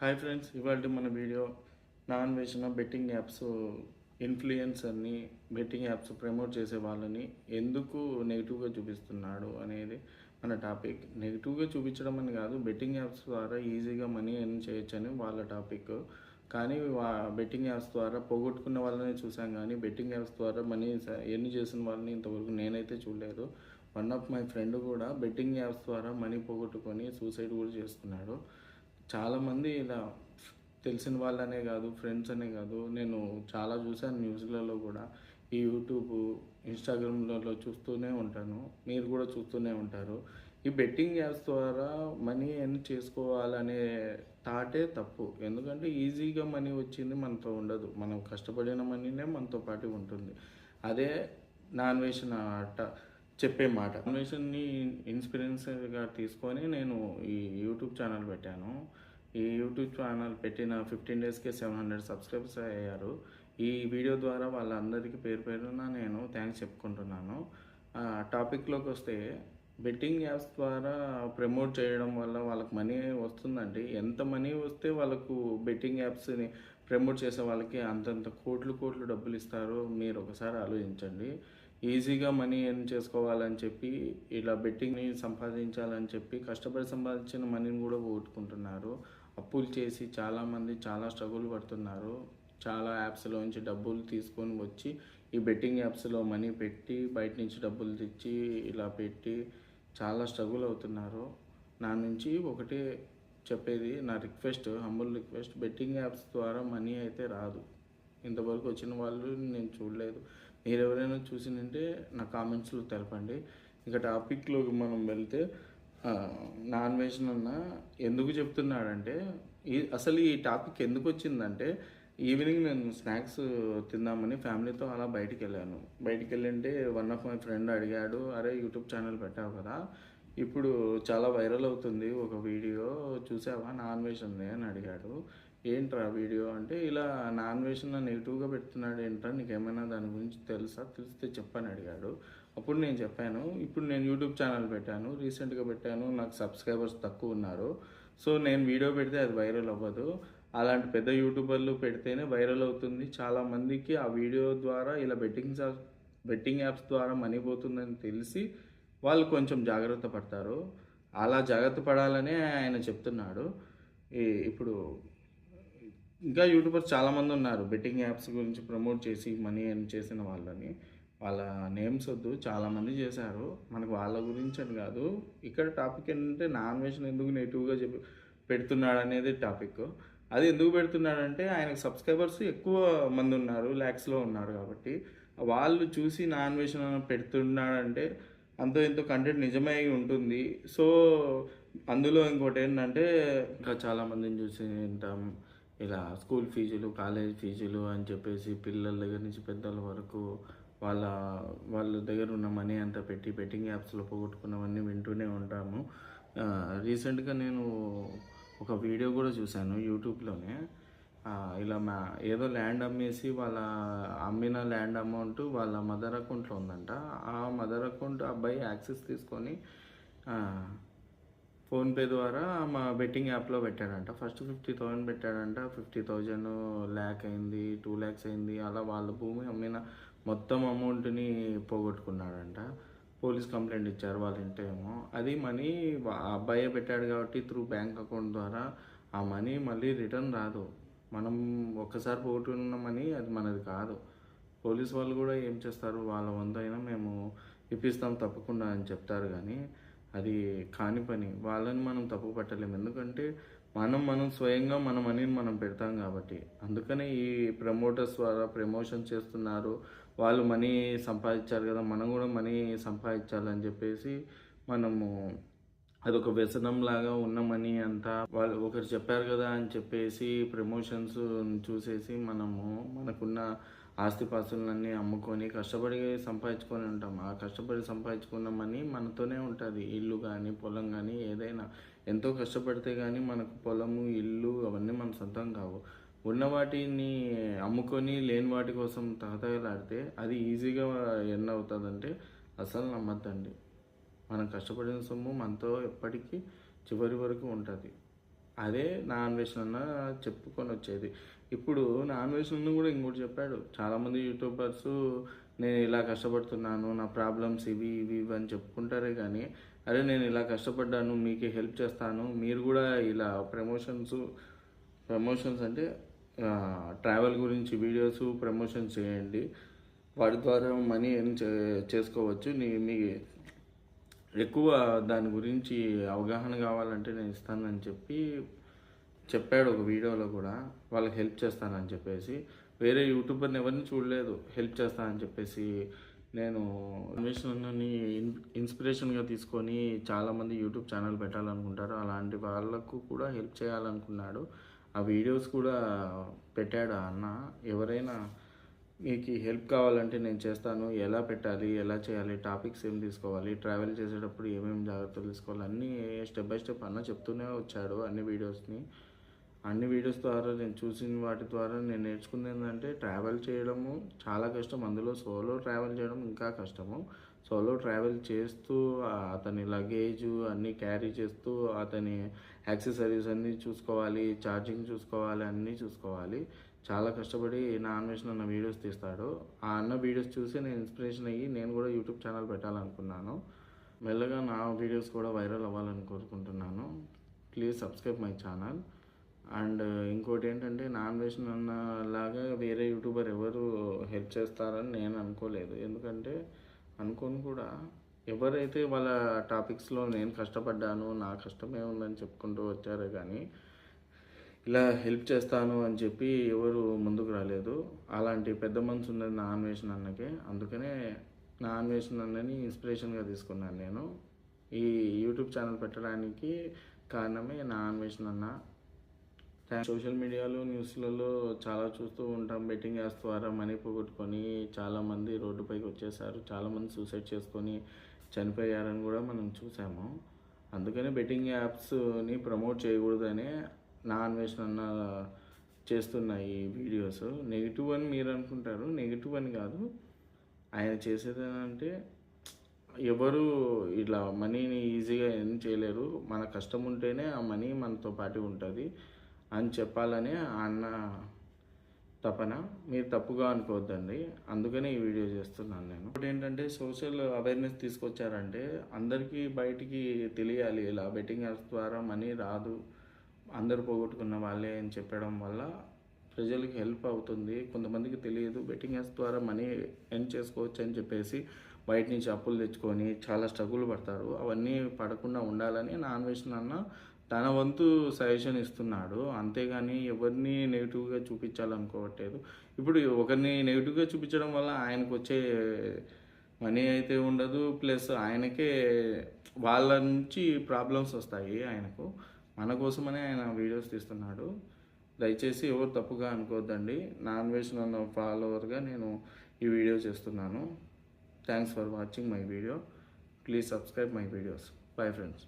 Hi friends ఇవాళ మన video నాన్ వేసిన బెట్టింగ్ యాప్స్ ఇన్ఫ్లుయెన్సర్ని బెట్టింగ్ యాప్స్ ప్రమోట్ చేసే వాళ్ళని ఎందుకు నెగిటివ్గా చూపిస్తున్నాడు అనేది మన టాపిక్. నెగిటివ్గా చూపించడం అని కాదు బెట్టింగ్ యాప్స్ ద్వారా ఈజీగా మనీ ఎర్న్ చేయొచ్చని వాళ్ళ టాపిక్. కానీ బెట్టింగ్ యాప్స్ ద్వారా పోగొట్టుకున్న వాళ్ళని చూసాం కానీ బెట్టింగ్ యాప్స్ ద్వారా మనీ ఎర్న్ చేసిన వాళ్ళని ఇంతవరకు నేనైతే చూడలేదు. వన్ ఆఫ్ మై ఫ్రెండ్ కూడా బెట్టింగ్ యాప్స్ ద్వారా మనీ పోగొట్టుకొని సూసైడ్ కూడా చేసుకున్నాడు చాలామంది ఇలా తెలిసిన వాళ్ళనే కాదు ఫ్రెండ్స్ అనే కాదు. నేను చాలా చూశాను న్యూస్లలో కూడా. ఈ యూట్యూబ్ ఇన్స్టాగ్రామ్లలో చూస్తూనే ఉంటాను. మీరు కూడా చూస్తూనే ఉంటారు. ఈ బెట్టింగ్ యాప్స్ ద్వారా మనీ ఎర్న్ చేసుకోవాలనే థాటే తప్పు. ఎందుకంటే ఈజీగా మనీ వచ్చింది మనతో ఉండదు. మనం కష్టపడిన మనీనే మనతో పాటు ఉంటుంది. అదే నాన్ వేసిన ఆట చెప్పే మాట. అన్వేషన్ని ఇన్స్పిరెన్స్గా తీసుకొని నేను ఈ యూట్యూబ్ ఛానల్ పెట్టాను. ఈ యూట్యూబ్ ఛానల్ పెట్టిన ఫిఫ్టీన్ డేస్కే సెవెన్ హండ్రెడ్ సబ్స్క్రైబర్స్ అయ్యారు. ఈ వీడియో ద్వారా వాళ్ళందరికీ పేరు పేరున నేను థ్యాంక్స్ చెప్పుకుంటున్నాను. టాపిక్లోకి వస్తే బెట్టింగ్ యాప్స్ ద్వారా ప్రమోట్ చేయడం వల్ల వాళ్ళకి మనీ వస్తుందండి. ఎంత మనీ వస్తే వాళ్ళకు బెట్టింగ్ యాప్స్ని ప్రమోట్ చేసే వాళ్ళకి అంతంత కోట్లు కోట్లు డబ్బులు ఇస్తారో. మీరు ఒకసారి ఆలోచించండి. ఈజీగా మనీ ఎర్న్ చేసుకోవాలని చెప్పి ఇలా బెట్టింగ్ని సంపాదించాలని చెప్పి కష్టపడి సంపాదించిన మనీని కూడా పోగొట్టుకుంటున్నారు. అప్పులు చేసి చాలామంది చాలా స్ట్రగుల్ పడుతున్నారు. చాలా యాప్స్లోంచి డబ్బులు తీసుకొని వచ్చి ఈ బెట్టింగ్ యాప్స్లో మనీ పెట్టి బయట నుంచి డబ్బులు తెచ్చి ఇలా పెట్టి చాలా స్ట్రగుల్ అవుతున్నారు. నా నుంచి ఒకటే చెప్పేది నా request humble request betting apps ద్వారా మనీ అయితే రాదు. ఇంతవరకు వచ్చిన వాళ్ళు నేను చూడలేదు. మీరు ఎవరైనా చూసిందంటే నా కామెంట్స్లో తెలపండి. ఇంకా టాపిక్లోకి మనం వెళ్తే నాన్ వెజ్ అన్న ఎందుకు చెప్తున్నాడంటే ఈ అసలు ఈ టాపిక్ ఎందుకు వచ్చిందంటే ఈవినింగ్ నేను స్నాక్స్ తిందామని ఫ్యామిలీతో అలా బయటికి వెళ్ళాను బయటికి వెళ్ళింటే వన్ ఆఫ్ మై ఫ్రెండ్ అడిగాడు అరే యూట్యూబ్ ఛానల్ పెట్టావు కదా ఇప్పుడు చాలా వైరల్ అవుతుంది ఒక వీడియో చూసావా నాన్ వెజ్ ఉంది అని అడిగాడు. ఏంట్రా వీడియో అంటే ఇలా నాన్ వెజ్ నెగిటివ్గా పెడుతున్నాడు ఏంట్రా? నీకేమైనా దాని గురించి తెలుసా? తెలిస్తే చెప్పని అడిగాడు. అప్పుడు నేను చెప్పాను ఇప్పుడు నేను యూట్యూబ్ ఛానల్ పెట్టాను రీసెంట్గా పెట్టాను నాకు సబ్స్క్రైబర్స్ తక్కువ ఉన్నారు. సో నేను వీడియో పెడితే అది వైరల్ అవ్వదు. అలాంటి పెద్ద యూట్యూబర్లు పెడితేనే వైరల్ అవుతుంది. చాలా మందికి ఆ వీడియో ద్వారా ఇలా బెట్టింగ్ బెట్టింగ్ యాప్స్ ద్వారా మనీ పోతుందని తెలిసి వాళ్ళు కొంచెం జాగ్రత్త పడతారు. అలా జాగ్రత్త పడాలనే ఆయన చెప్తున్నాడు. ఈ ఇప్పుడు ఇంకా యూట్యూబర్స్ చాలామంది ఉన్నారు. బెట్టింగ్ యాప్స్ గురించి ప్రమోట్ చేసి మనీ ఎర్న్ చేసిన వాళ్ళని. వాళ్ళ నేమ్స్ వద్దు. చాలామంది చేశారు. మనకు వాళ్ళ గురించి అని కాదు. ఇక్కడ టాపిక్ ఏంటంటే నాన్ వెజ్ ఎందుకు నెగిటివ్గా చెప్పి పెడుతున్నాడు అనేది టాపిక్. అది ఎందుకు పెడుతున్నాడంటే ఆయనకు సబ్స్క్రైబర్స్ ఎక్కువ మంది ఉన్నారు. ల్యాక్స్లో ఉన్నారు కాబట్టి. వాళ్ళు చూసి నాన్ వెజ్ పెడుతున్నాడంటే అంతో ఎంతో కంటెంట్ నిజమే అయి ఉంటుంది. సో అందులో ఇంకోటి ఏంటంటే ఇంకా చాలామందిని చూసి ఉంటాం ఇలా స్కూల్ ఫీజులు కాలేజ్ ఫీజులు అని చెప్పేసి పిల్లల దగ్గర నుంచి పెద్దల వరకు వాళ్ళ వాళ్ళ దగ్గర ఉన్న మనీ అంతా పెట్టి బెట్టింగ్ యాప్స్లో పోగొట్టుకున్నవన్నీ వింటూనే ఉంటాము. రీసెంట్గా నేను ఒక వీడియో కూడా చూశాను యూట్యూబ్లోనే ఇలా మా ఏదో ల్యాండ్ అమ్మేసి వాళ్ళ అమ్మిన ల్యాండ్ అమౌంట్ వాళ్ళ మదర్ అకౌంట్లో ఉందంట. ఆ మదర్ అకౌంట్ అబ్బాయి యాక్సెస్ తీసుకొని ఫోన్పే ద్వారా మా బెట్టింగ్ యాప్లో పెట్టాడంట ఫస్ట్ ఫిఫ్టీ థౌజండ్ పెట్టాడంట ఫిఫ్టీ థౌజండ్ ల్యాక్ అయింది టూ ల్యాక్స్ అయింది. అలా వాళ్ళ భూమి అమ్మిన మొత్తం అమౌంట్ని పోగొట్టుకున్నాడంట పోలీస్ కంప్లైంట్ ఇచ్చారు వాళ్ళ ఇంటేమో అది మనీ ఆ అబ్బాయే పెట్టాడు కాబట్టి త్రూ బ్యాంక్ అకౌంట్ ద్వారా ఆ మనీ మళ్ళీ రిటర్న్ రాదు. మనం ఒక్కసారి పోగొట్టుకున్న మనీ అది మనది కాదు. పోలీస్ వాళ్ళు కూడా ఏం చేస్తారు? వాళ్ళ వంతైనా మేము ఇప్పిస్తాం తప్పకుండా అని చెప్తారు కానీ అది కాని పని. వాళ్ళని మనం తప్పు పట్టలేము. ఎందుకంటే మనం మనం స్వయంగా మన మనీని మనం పెడతాం కాబట్టి. అందుకనే ఈ ప్రమోటర్స్ ద్వారా ప్రమోషన్ చేస్తున్నారు. వాళ్ళు మనీ సంపాదించారు కదా మనం కూడా మనీ సంపాదించాలని చెప్పేసి మనము అదొక వ్యసనం లాగా ఉన్న మనీ అంతా వాళ్ళు ఒకరు చెప్పారు కదా అని చెప్పేసి ప్రమోషన్స్ చూసేసి మనము మనకున్న ఆస్తిపాస్తులన్నీ అమ్ముకొని కష్టపడి సంపాదించుకొని ఉంటాం. ఆ కష్టపడి సంపాదించుకున్న మనీ మనతోనే ఉంటుంది. ఇల్లు కానీ పొలం కానీ ఏదైనా. ఎంతో కష్టపడితే కానీ మనకు పొలము ఇల్లు అవన్నీ మన సొంతం కావు. ఉన్న వాటిని అమ్ముకొని లేని వాటి కోసం తహతహలాడితే అది ఈజీగా ఎన్ అవుతుందంటే అసలు నమ్మద్దండి. మనం కష్టపడిన సొమ్ము మనతో ఎప్పటికీ చివరి వరకు ఉంటుంది. అదే నా అన్వేషణ అన్న చెప్పుకొని వచ్చేది. ఇప్పుడు నా వెజ్ అన్న కూడా ఇంకోటి చెప్పాడు. చాలామంది యూట్యూబర్స్ నేను ఇలా కష్టపడుతున్నాను నా ప్రాబ్లమ్స్ ఇవి ఇవి ఇవి అని చెప్పుకుంటారే కానీ అరే నేను ఇలా కష్టపడ్డాను మీకు హెల్ప్ చేస్తాను మీరు కూడా ఇలా ప్రమోషన్స్ ప్రమోషన్స్ అంటే ట్రావెల్ గురించి వీడియోస్ ప్రమోషన్ చేయండి. వాటి ద్వారా మనీ ఎర్న్ చే చేసుకోవచ్చు. నీ మీ ఎక్కువ దాని గురించి అవగాహన కావాలంటే నేను ఇస్తానని చెప్పి చెప్పాడు ఒక వీడియోలో కూడా. వాళ్ళకి హెల్ప్ చేస్తానని చెప్పేసి. వేరే యూట్యూబర్ని ఎవరిని చూడలేదు. హెల్ప్ చేస్తానని చెప్పేసి నేను అన్వేషణని ఇన్స్పిరేషన్గా తీసుకొని చాలామంది యూట్యూబ్ ఛానల్ పెట్టాలనుకుంటారు. అలాంటి వాళ్ళకు కూడా హెల్ప్ చేయాలనుకున్నాడు. ఆ వీడియోస్ కూడా పెట్టాడు ఆ అన్న. ఎవరైనా మీకు హెల్ప్ కావాలంటే నేను చేస్తాను. ఎలా పెట్టాలి ఎలా చేయాలి టాపిక్స్ ఏం తీసుకోవాలి ట్రావెల్ చేసేటప్పుడు ఏమేమి జాగ్రత్తలు తీసుకోవాలి అన్నీ స్టెప్ బై స్టెప్ అన్న చెప్తూనే వచ్చాడు అన్ని వీడియోస్ని. అన్ని వీడియోస్ ద్వారా నేను చూసిన వాటి ద్వారా నేను నేర్చుకుంది ఏంటంటే ట్రావెల్ చేయడము చాలా కష్టం. అందులో సోలో ట్రావెల్ చేయడం ఇంకా కష్టము. సోలో ట్రావెల్ చేస్తూ అతని లగేజ్ అన్నీ క్యారీ చేస్తూ అతని యాక్సెసరీస్ అన్నీ చూసుకోవాలి ఛార్జింగ్ చూసుకోవాలి అన్నీ చూసుకోవాలి. చాలా కష్టపడి నా అన్వేషణ అన్న వీడియోస్ తీస్తాడు. ఆ అన్న వీడియోస్ చూసి నేను ఇన్స్పిరేషన్ అయ్యి నేను కూడా యూట్యూబ్ ఛానల్ పెట్టాలనుకున్నాను. మెల్లగా నా వీడియోస్ కూడా వైరల్ అవ్వాలని కోరుకుంటున్నాను. Please subscribe my channel and ఇంకోటి ఏంటంటే నాన్ అన్వేషణ అన్న లాగా వేరే యూట్యూబర్ ఎవరు హెల్ప్ చేస్తారని నేను అనుకోలేదు. ఎందుకంటే అనుకోను కూడా ఎవరైతే వాళ్ళ టాపిక్స్లో నేను కష్టపడ్డాను నా కష్టమే ఉందని చెప్పుకుంటూ వచ్చారే కానీ ఇలా హెల్ప్ చేస్తాను అని చెప్పి ఎవరు ముందుకు రాలేదు. అలాంటి పెద్ద మనసు ఉన్నది నా అన్వేషణ అన్నకే. అందుకనే నా అన్వేషణ అన్నని ఇన్స్పిరేషన్గా తీసుకున్నాను నేను. ఈ యూట్యూబ్ ఛానల్ పెట్టడానికి కారణమే నా అన్వేషణ అన్న. సోషల్ మీడియాలో న్యూస్లలో చాలా చూస్తూ ఉంటాం. బెట్టింగ్ యాప్స్ ద్వారా మనీ పోగొట్టుకొని చాలామంది రోడ్డుపైకి వచ్చేసారు. చాలామంది సూసైడ్ చేసుకొని చనిపోయారని కూడా మనం చూసాము. అందుకనే బెట్టింగ్ యాప్స్ని ప్రమోట్ చేయకూడదనే నా అన్వేషణ అన్న చేస్తున్న ఈ వీడియోస్. నెగిటివ్ అని మీరు అనుకుంటారు నెగిటివ్ అని కాదు. ఆయన చేసేది ఏంటంటే ఎవరు ఇట్లా మనీని ఈజీగా ఏం చేయలేరు. మన కష్టం ఉంటేనే ఆ మనీ మనతో పాటు ఉంటుంది అని చెప్పాలని ఆ అన్న తపన. మీరు తప్పుగా అనుకోవద్దండి. అందుకనే ఈ వీడియో చేస్తున్నాను నేను. ఇప్పుడు ఏంటంటే సోషల్ అవేర్నెస్ తీసుకొచ్చారంటే అందరికీ బయటికి తెలియాలి. ఇలా బెట్టింగ్ యాప్స్ ద్వారా మనీ రాదు. అందరు పోగొట్టుకున్న వాళ్ళే అని చెప్పడం వల్ల ప్రజలకు హెల్ప్ అవుతుంది. కొంతమందికి తెలియదు. బెట్టింగ్ యాప్స్ ద్వారా మనీ ఎర్న్ చేసుకోవచ్చు అని చెప్పేసి బయట నుంచి అప్పులు తెచ్చుకొని చాలా స్ట్రగుల్ పడతారు. అవన్నీ పడకుండా ఉండాలని నాన్ వెజ్ అన్న తన వంతు సజెషన్ ఇస్తున్నాడు. అంతేగాని ఎవరిని నెగిటివ్గా చూపించాలనుకోవట్లేదు. ఇప్పుడు ఒకరిని నెగిటివ్గా చూపించడం వల్ల ఆయనకు వచ్చే మనీ అయితే ఉండదు. ప్లస్ ఆయనకే వాళ్ళ నుంచి ప్రాబ్లమ్స్ వస్తాయి ఆయనకు. మన కోసమనే ఆయన వీడియోస్ తీస్తున్నాడు. దయచేసి ఎవరు తప్పుగా అనుకోవద్దండి నాన్ వెజ్ నన్ను ఫాలోవర్గా నేను ఈ వీడియో చేస్తున్నాను. Thanks for watching my video please subscribe my videos bye friends